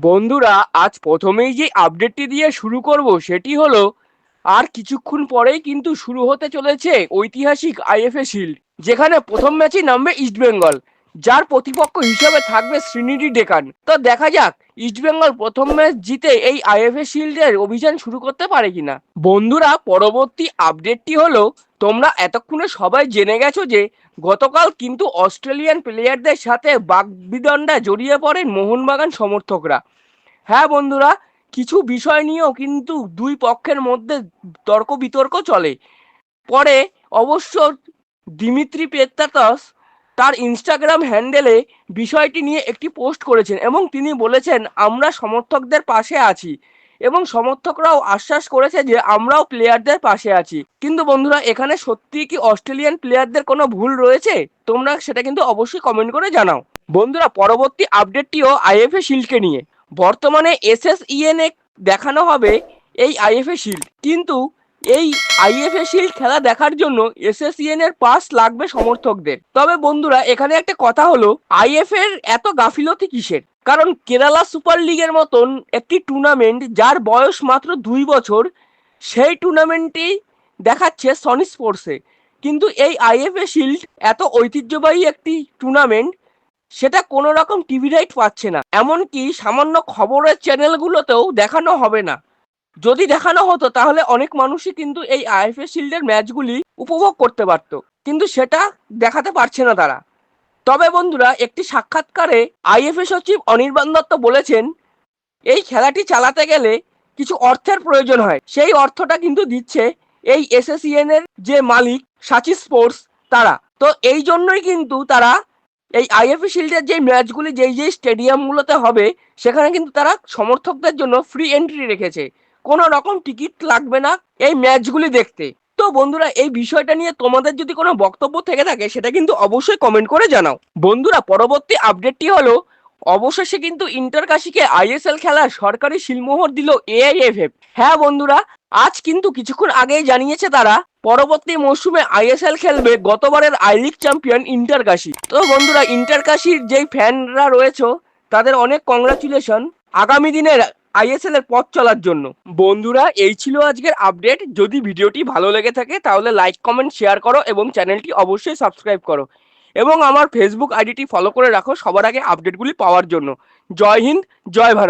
বন্ধুরা, আজ প্রথমেই যে আপডেটটি দিয়ে শুরু করব সেটি হলো, আর কিছুক্ষণ পরেই কিন্তু শুরু হতে চলেছে ঐতিহাসিক আইএফএ শিল্ড যেখানে প্রথম ম্যাচেই নামবে ইস্টবেঙ্গল যার প্রতিপক্ষ হিসেবে থাকবে শ্রীনিধি ডেকান। তো দেখা যাক ইস্টবেঙ্গল প্রথম ম্যাচ জিতে এই আইএফএ শিল্ডের অভিযান শুরু করতে পারে কিনা। বন্ধুরা, পরবর্তী আপডেটটি হলো, তোমরা এতক্ষণে সবাই জেনে গেছো যে, গতকাল কিন্তু অস্ট্রেলিয়ান প্লেয়ারদের সাথে বাগবিদণ্ডা জড়িয়ে পড়েন মোহনবাগান সমর্থকরা। হ্যাঁ বন্ধুরা, কিছু বিষয় নিয়েও কিন্তু দুই পক্ষের মধ্যে তর্ক বিতর্ক চলে। পরে অবশ্য দিমিত্রি পেত্তাতস তার ইনস্টাগ্রাম হ্যান্ডেলে বিষয়টি নিয়ে একটি পোস্ট করেছেন এবং তিনি বলেছেন, আমরা সমর্থকদের পাশে আছি এবং সমর্থকরাও আশ্বাস করেছে যে আমরাও প্লেয়ারদের পাশে আছি। কিন্তু বন্ধুরা, এখানে সত্যি কি অস্ট্রেলিয়ান প্লেয়ারদের কোনো ভুল রয়েছে? তোমরা সেটা কিন্তু অবশ্যই কমেন্ট করে জানাও। বন্ধুরা, পরবর্তী আপডেটটিও আইএফএ শিল্ডকে নিয়ে। বর্তমানে এসএসইএন এ দেখানো হবে এই আইএফএ শিল্ড কিন্তু এই আইএফএ শিল্ড খেলা দেখার জন্য এসএসইএন এর পাস লাগবে সমর্থকদের। তবে বন্ধুরা, এখানে একটা কথা হলো আইএফ এর এত গাফিলতি কিসের? কারণ কেরালা সুপার লিগের মতন একটি টুর্নামেন্ট যার বয়স মাত্র দুই বছর, সেই টুর্নামেন্টটি দেখাচ্ছে সনি স্পোর্টসে কিন্তু এই আইএফএ শিল্ড এত ঐতিহ্যবাহী একটি টুর্নামেন্ট সেটা কোনো রকম টিভি রাইট পাচ্ছে না। এমনকি সামান্য খবরের চ্যানেলগুলোতেও দেখানো হবে না। যদি দেখানো হতো, তাহলে অনেক মানুষই কিন্তু এই আইএফএ শিল্ডের ম্যাচগুলি উপভোগ করতে পারতো। কিন্তু সেটা দেখাতে পারছে না তারা। তবে বন্ধুরা, একটি সাক্ষাৎকারে আইএফএ সচিব অনির্বাণ দত্ত বলেছেন, এই খেলাটি চালাতে গেলে কিছু অর্থের প্রয়োজন হয়। সেই অর্থটা কিন্তু দিচ্ছে এই এসএসইএন এর যে মালিক, সাচি স্পোর্টস, তারা। তো এই জন্যই কিন্তু তারা এই আইএফএ শিল্ডের যে ম্যাচগুলি, যেই যেই স্টেডিয়ামগুলোতে হবে, সেখানে কিন্তু তারা সমর্থকদের জন্য ফ্রি এন্ট্রি রেখেছে। কোনো রকম টিকিট লাগবে না এই ম্যাচগুলি দেখতে। তো বন্ধুরা, এই বিষয়টা নিয়ে তোমাদের যদি কোনো বক্তব্য থেকে থাকে, সেটা কিন্তু অবশ্যই কমেন্ট করে জানাও। বন্ধুরা, পরবর্তী আপডেটটি হলো, অবশেষে কিন্তু ইন্টার কাশিকে আইএসএল খেলার সরকারি শিলমোহর দিল এআইএফএফ হ্যাঁ বন্ধুরা, আজ কিন্তু কিছুক্ষণ আগেই জানিয়েছে তারা, পরবর্তী মৌসুমে আইএসএল খেলবে গতবারের I league champion Inter Kashi. তো বন্ধুরা, ইন্টার কাশির যেই ফ্যানরা রয়েছে, তাদের অনেক কংগ্রাচুলেশন আগামী দিনের আইএসএল এর পথ চলার জন্য। বন্ধুরা, এই ছিল আজকের আপডেট যদি ভিডিওটি ভালো লেগে থাকে, তাহলে লাইক কমেন্ট শেয়ার করো এবং চ্যানেলটি অবশ্যই সাবস্ক্রাইব করো। এবং আমার ফেসবুক আইডিটি ফলো করে রাখো সবার আগে আপডেটগুলি পাওয়ার জন্য। জয় হিন্দ, জয় ভারত।